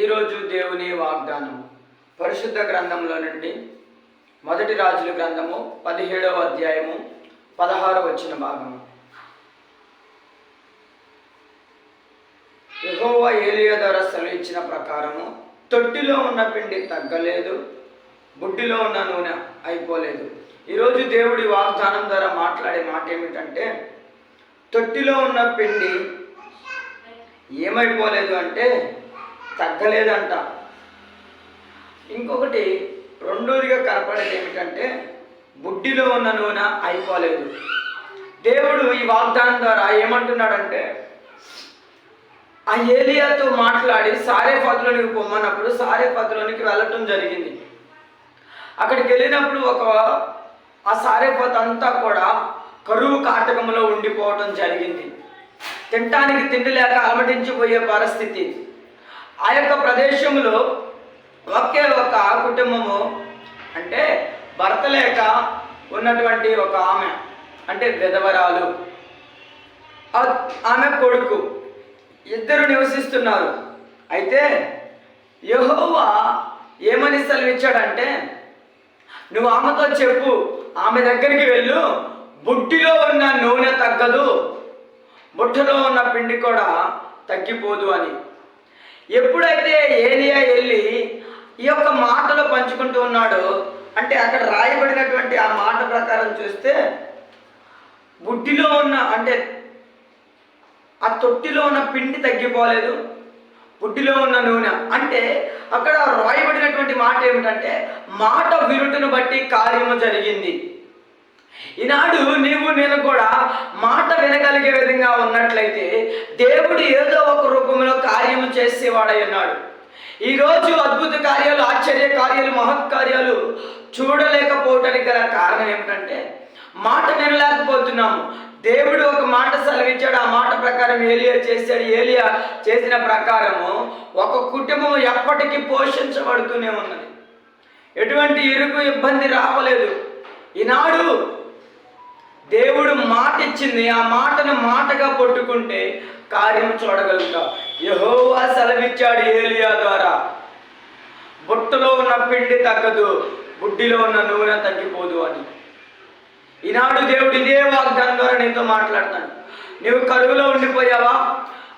ఈరోజు దేవుని వాగ్దానం పరిశుద్ధ గ్రంథంలో నుండి మొదటి రాజుల గ్రంథము పదిహేడవ అధ్యాయము పదహారు వచ్చిన భాగము. యహోవ ఏలియా ద్వారా సెలవిచ్చిన ప్రకారము తొట్టిలో ఉన్న పిండి తగ్గలేదు బుడ్డిలో ఉన్న నూనె అయిపోలేదు. ఈరోజు దేవుడి వాగ్దానం ద్వారా మాట్లాడే మాట ఏమిటంటే తొట్టిలో ఉన్న పిండి ఏమైపోలేదు అంటే తగ్గలేదంట. ఇంకొకటి రెండోదిగా కనపడేది ఏమిటంటే బుడ్డిలో ఉన్న నూనె అయిపోలేదు. దేవుడు ఈ వాగ్దానం ద్వారా ఏమంటున్నాడంటే ఆ ఏలియాతో మాట్లాడి సారే పదులోనికి పొమ్మన్నప్పుడు సారే పదులోనికి వెళ్ళటం జరిగింది. అక్కడికి వెళ్ళినప్పుడు ఒక ఆ సారేపత అంతా కూడా కరువు కాటకంలో ఉండిపోవటం జరిగింది. తినటానికి తిండి లేక అలమటించిపోయే పరిస్థితి. ఆ యొక్క ప్రదేశంలో ఒకే ఒక కుటుంబము అంటే భర్త లేక ఉన్నటువంటి ఒక ఆమె అంటే విధవరాలు. ఆమె కొడుకు ఇద్దరు నివసిస్తున్నారు. అయితే యహోవా ఏమని సెలవిచ్చాడంటే నువ్వు ఆమెతో చెప్పు ఆమె దగ్గరికి వెళ్ళు బుట్టిలో ఉన్న నూనె తగ్గదు బుట్టలో ఉన్న పిండి కూడా తగ్గిపోదు అని. ఎప్పుడైతే ఏలియా వెళ్ళి ఈ యొక్క మాటలు పంచుకుంటూ ఉన్నాడో అంటే అక్కడ రాయబడినటువంటి ఆ మాట ప్రకారం చూస్తే బుడ్డిలో ఉన్న అంటే ఆ తొట్టిలో ఉన్న పిండి తగ్గిపోలేదు బుడ్డిలో ఉన్న నూనె. అంటే అక్కడ రాయబడినటువంటి మాట ఏమిటంటే మాట విరుటను బట్టి కార్యము జరిగింది. ఈనాడు నీవు నేను కూడా మాట వినగలిగే విధంగా ఉన్నట్లయితే దేవుడు ఏదో ఒక రూపంలో కార్యము చేసేవాడై ఉన్నాడు. ఈరోజు అద్భుత కార్యాలు ఆశ్చర్య కార్యాలు మహత్కార్యాలు చూడలేకపోవటానికి గల కారణం ఏమిటంటే మాట వినలేకపోతున్నాము. దేవుడు ఒక మాట సెలవిచ్చాడు. ఆ మాట ప్రకారం ఏలియా చేశాడు. ఏలియా చేసిన ప్రకారము ఒక కుటుంబం ఎప్పటికీ పోషించబడుతూనే ఉన్నది. ఎటువంటి ఇరుకు ఇబ్బంది రావలేదు. ఈనాడు దేవుడు మాట ఇచ్చింది ఆ మాటను మాటగా పట్టుకుంటే కార్యం చూడగలుగుతాం. యహోవా సెలవిచ్చాడు ఏలియా ద్వారా. బుట్టలో ఉన్న పిండి తగ్గదు బుడ్డిలో ఉన్న నూనె తగ్గిపోదు అని. ఈనాడు దేవుడు ఇదే వాగ్దానం ద్వారా నీతో మాట్లాడతాడు. నువ్వు కరువులో ఉండిపోయావా?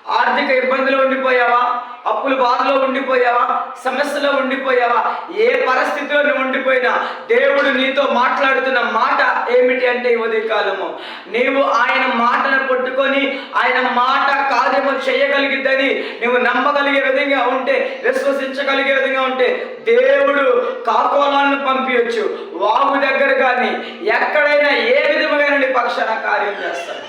ఆర్థిక ఇబ్బందులు ఉండిపోయావా? అప్పుల బాధలో ఉండిపోయావా? సమస్యలో ఉండిపోయావా? ఏ పరిస్థితిలో నువ్వు ఉండిపోయినా దేవుడు నీతో మాట్లాడుతున్న మాట ఏమిటి అంటే ఈ ఉదయకాలము. నీవు ఆయన మా పట్టుకొని ఆయన మాట కార్యము చేయగలిగిద్దని నువ్వు నమ్మగలిగే విధంగా ఉంటే విశ్వసించగలిగే విధంగా ఉంటే దేవుడు కాకోలాలను పంపించచ్చు వాగు దగ్గర కానీ ఎక్కడైనా ఏ విధమైన నీ పక్షాన కార్యం చేస్తాడు.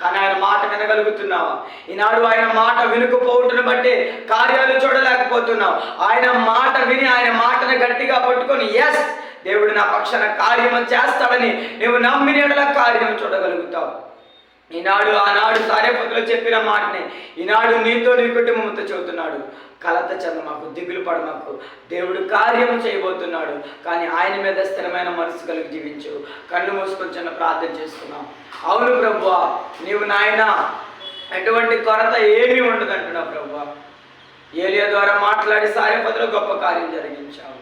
కానీ ఆయన మాట వినగలుగుతున్నావా? ఈనాడు ఆయన మాట వినుకుపోవటను బట్టి కార్యాలు చూడలేకపోతున్నావు. ఆయన మాట విని ఆయన మాటను గట్టిగా పట్టుకొని ఎస్ దేవుడు నా పక్షాన కార్యము చేస్తాడని నువ్వు నమ్మిన కార్యం చూడగలుగుతావు. ఈనాడు ఆనాడు సారేపతిలో చెప్పిన మాటనే. ఈనాడు నీతో నీ కుటుంబంతో చెబుతున్నాడు. కలత చెందమాకు దిగులు పడమాకు దేవుడు కార్యం చేయబోతున్నాడు. కానీ ఆయన మీద స్థిరమైన మనసు కలిగి జీవించు. కళ్ళు మూసుకొని చిన్న ప్రార్థన చేసుకున్నాం అవును ప్రభు నీవు నాయన ఎటువంటి కొరత ఏమీ ఉండదు అంటున్నావు ప్రభు ఏలియా ద్వారా మాట్లాడి సారేపతిలో గొప్ప కార్యం జరిగించావు.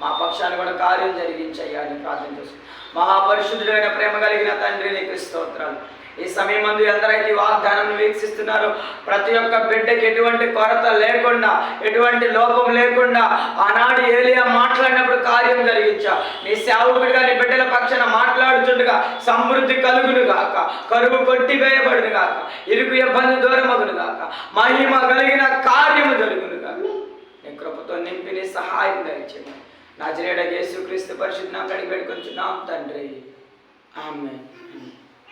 మా పక్షాన్ని కూడా కార్యం జరిగించయ్యా అని ప్రార్థన చేస్తున్నాం. మహాపరిశుద్ధుడైన ప్రేమ కలిగిన తండ్రి నీకు స్తోత్రాలు. ఈ సమయం మందు ఎందరైతే ఈ వాగ్దానం ప్రతి ఒక్క బిడ్డకి ఎటువంటి కొరత లేకుండా ఎటువంటి లోపం లేకుండా ఆనాడు ఏలియా మాట్లాడినప్పుడు కార్యం జరిగించా. నీ సేవకుడిగా నీ బిడ్డల పక్షాన మాట్లాడుతుండగా సమృద్ధి కలుగును గాక. కరువు కొట్టివేయబడును గాక. ఇరుకు ఇబ్బంది దూరమగును గాక. మహిమ కలిగిన కార్యము జరుగును గాక. నీ కృపతో నింపి నీ సహాయం దయచేయమని. నా జరేడ యేసుక్రీస్తు పరిశుద్ధి నాకు అడిగి పెట్టుకొచ్చున్నాం తండ్రి. ఆమె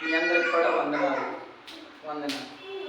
మీ అందరికి కూడా వందనాలు. వందనాలు.